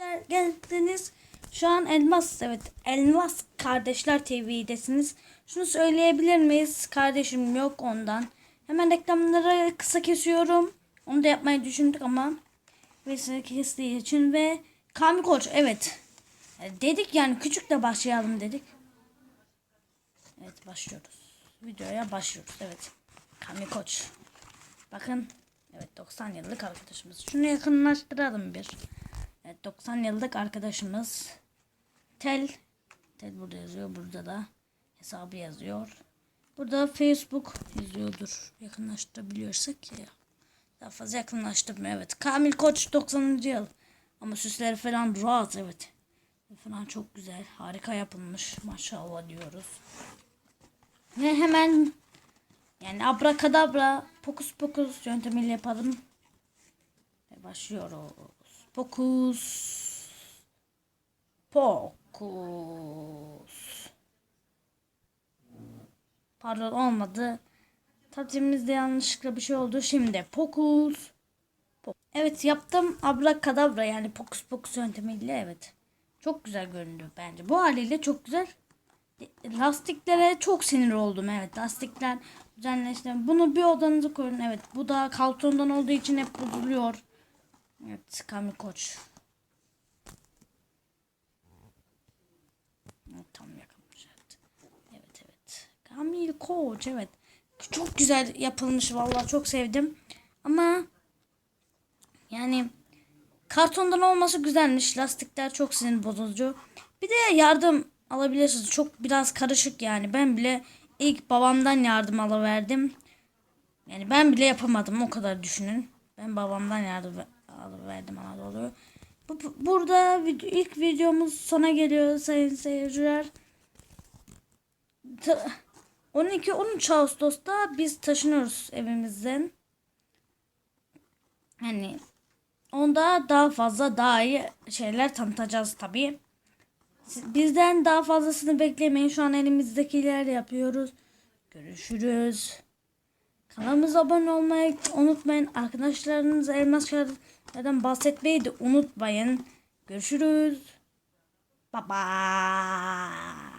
Der- geldiniz. Şu an Elmas evet Elmas Kardeşler TV'desiniz. Şunu söyleyebilir miyiz? Kardeşim yok ondan. Hemen reklamları kısa kesiyorum. Onu da yapmayı düşündük ama vesile kestiği için ve Kami Koç evet. E, Dedik yani küçük de başlayalım dedik. Evet başlıyoruz. Videoya başlıyoruz. Evet. Kami Koç. Bakın. Evet 90 yıllık arkadaşımız. Şunu yakınlaştıralım bir. Evet 90 yıllık arkadaşımız. Tel. Tel burada yazıyor. Burada da hesabı yazıyor. Burada Facebook yazıyordur. Yakınlaştırabiliyorsak ya. Daha fazla yakınlaştırma evet. Kamil Koç 90. yıl. Ama süsleri falan rahat evet. Falan çok güzel. Harika yapılmış. Maşallah diyoruz. Ve hemen yani abrakadabra pokus pokus yöntemiyle yapalım. Ve başlıyoruz. Pokus. Pokus. Pardon olmadı. Tatimizde yanlışlıkla bir şey oldu. Şimdi pokus. Po- Evet yaptım abrakadabra yani pokus pokus yöntemiyle evet. Çok güzel göründü bence. Bu haliyle çok güzel. Lastiklere çok sinir oldum evet. Lastikler düzenleşti. Bunu bir odanıza koyun evet. Bu da kaltondan olduğu için hep bozuluyor. Evet Kamil Koç. Evet, tam yakınmış evet. Evet evet. Kamil Koç evet. Çok güzel yapılmış vallahi çok sevdim. Ama yani kartondan olması güzelmiş. Lastikler çok sinir bozucu. Bir de yardım alabilirsiniz. Çok biraz karışık yani. Ben bile ilk babamdan yardım alıverdim. Yani ben bile yapamadım o kadar düşünün. Ben babamdan yardım alıverdim Anadolu'yu. Bu, bu- burada ilk videomuz sona geliyor sayın seyirciler. Ta- 12-13 Ağustos'ta biz taşınıyoruz evimizden. Hani onda daha fazla daha iyi şeyler tanıtacağız tabii. Bizden daha fazlasını beklemeyin. Şu an elimizdekiler yapıyoruz. Görüşürüz. Kanalımıza abone olmayı unutmayın. Arkadaşlarınıza elmas şartlardan bahsetmeyi de unutmayın. Görüşürüz. Bye bye.